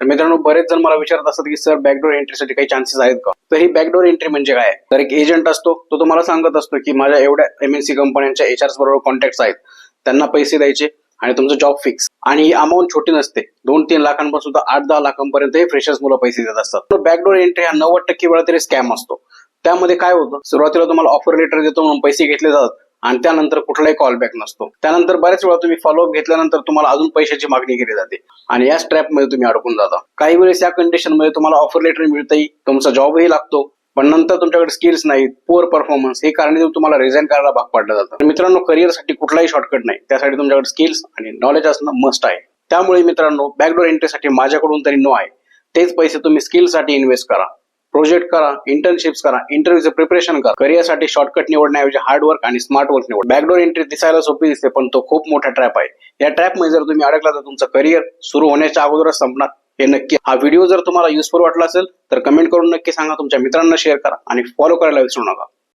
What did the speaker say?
तर मित्रांनो बरेच जण मला विचारत असतात की सर बॅकडोर एंट्रीसाठी काही चान्सेस आहेत का? तर ही बॅकडोर एंट्री म्हणजे काय? तर एक एजंट असतो तो तुम्हाला सांगत असतो की माझ्या एवढ्या एमएनसी कंपन्यांच्या एच बरोबर कॉन्टॅक्ट आहेत. त्यांना पैसे द्यायचे आणि तुमचं जॉब फिक्स आणि ही अमाऊंट छोटी नसते. दोन तीन लाखांपासून आठ दहा लाखांपर्यंत हे फ्रेशर्स मुलं पैसे देत असतात. बॅकडोर एंट्री हा नव्वद टक्के वेळा तरी स्कॅम असतो. त्यामध्ये काय होतं? सुरुवातीला तुम्हाला ऑफर लेटर देतो म्हणून पैसे घेतले जातात. आणि त्यानंतर कुठलाही कॉल बॅक नसतो. त्यानंतर बऱ्याच वेळा तुम्ही फॉलोअप घेतल्यानंतर तुम्हाला अजून पैशाची मागणी केली जाते. आणि या स्ट्रॅपमध्ये तुम्ही अडकून जाता. काही वेळेस या कंडिशनमध्ये तुम्हाला ऑफर लेटर मिळतही तुमचा जॉबही लागतो पण नंतर तुमच्याकडे स्किल्स नाहीत पुअर परफॉर्मन्स हे कारण तुम्हाला रिझाईन करायला भाग पाडलं जातं. मित्रांनो करिअरसाठी कुठलाही शॉर्टकट नाही. त्यासाठी तुमच्याकडे स्किल्स आणि नॉलेज असणं मस्ट आहे. त्यामुळे मित्रांनो बॅकडोर एंट्रीसाठी माझ्याकडून तरी नो आहे. तेच पैसे तुम्ही स्किलसाठी इन्व्हेस्ट करा. प्रोजेक्ट करा इंटर्नशिप्स करा इंटरव्ह्यूचं प्रिपरेशन करा. करिअरसाठी शॉर्टकट निवडण्याऐवजी हार्ड वर्क आणि स्मार्ट वर्क निवड. बॅकडोर एंट्री दिसायला सोपी दिसते पण तो खूप मोठा ट्रॅप आहे. या ट्रॅपमध्ये जर तुम्ही अडकला तर तुमचं करिअर सुरू होण्याच्या अगोदरच संपणार. हे नक्की. हा व्हिडिओ जर तुम्हाला युजफुल वाटला असेल तर कमेंट करून नक्की सांगा. तुमच्या मित्रांना शेअर करा आणि फॉलो करायला विसरू नका.